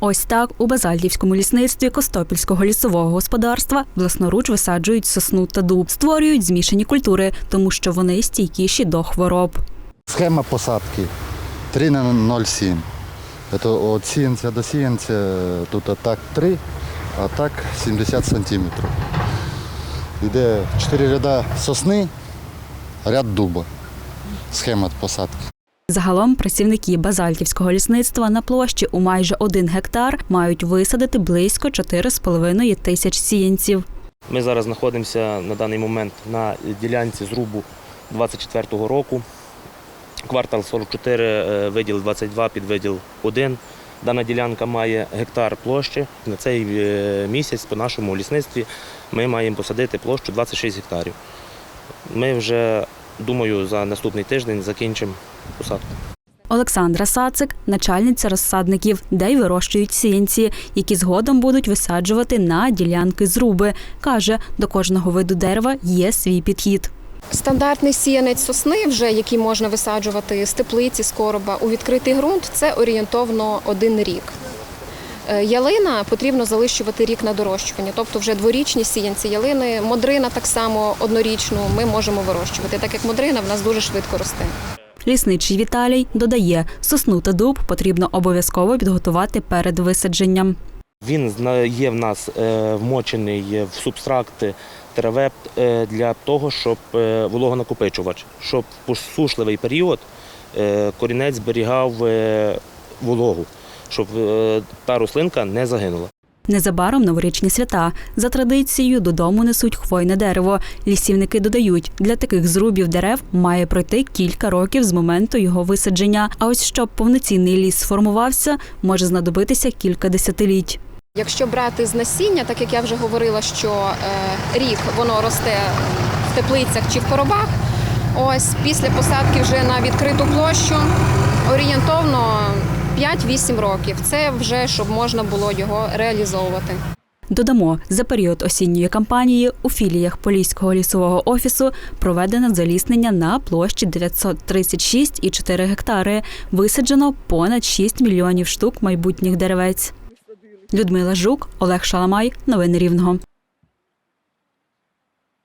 Ось так у Базальтівському лісництві Костопільського лісового господарства власноруч висаджують сосну та дуб, створюють змішані культури, тому що вони стійкіші до хвороб. Схема посадки 3 на 0,7. Це від сіянця до сіянця тут так 3, а так 70 сантиметрів. Йде 4 ряда сосни, ряд дуба. Схема посадки. Загалом працівники Базальтівського лісництва на площі у майже один гектар мають висадити близько 4,5 тисяч сіянців. Ми зараз знаходимося на даний момент на ділянці зрубу 24-го року. Квартал 44, е, виділ 22, підвиділ 1. Дана ділянка має гектар площі. На цей е, місяць по нашому лісництві ми маємо посадити площу 26 гектарів. Ми вже, думаю, за наступний тиждень закінчимо посадку. Олександра Сацик начальниця розсадників, де й вирощують сіянці, які згодом будуть висаджувати на ділянки зруби. Каже, до кожного виду дерева є свій підхід. Стандартний сіянець сосни, вже який можна висаджувати з теплиці, з короба у відкритий ґрунт, це орієнтовно один рік. Е, Ялина потрібно залишувати рік на дорощування, тобто вже дворічні сіянці ялини, модрина так само однорічну ми можемо вирощувати, так як модрина в нас дуже швидко росте. Лісничий Віталій додає, сосну та дуб потрібно обов'язково підготувати перед висадженням. Він є в нас е, вмочений в субстракти травеп е, для того, щоб вологонакопичувач, щоб в посушливий період корінець зберігав вологу, щоб е, та рослинка не загинула. Незабаром новорічні свята. За традицією додому несуть хвойне дерево. Лісівники додають, для таких зрубів дерев має пройти кілька років з моменту його висадження. А ось щоб повноцінний ліс сформувався, може знадобитися кілька десятиліть. Якщо брати з насіння, так як я вже говорила, що е, рік воно росте в теплицях чи в коробах, ось після посадки вже на відкриту площу орієнтовно 5-8 років. Це вже щоб можна було його реалізовувати. Додамо, за період осінньої кампанії у філіях Поліського лісового офісу проведено заліснення на площі 936,4 гектари. Висаджено понад 6 мільйонів штук майбутніх деревець. Людмила Жук, Олег Шаламай. Новини Рівного.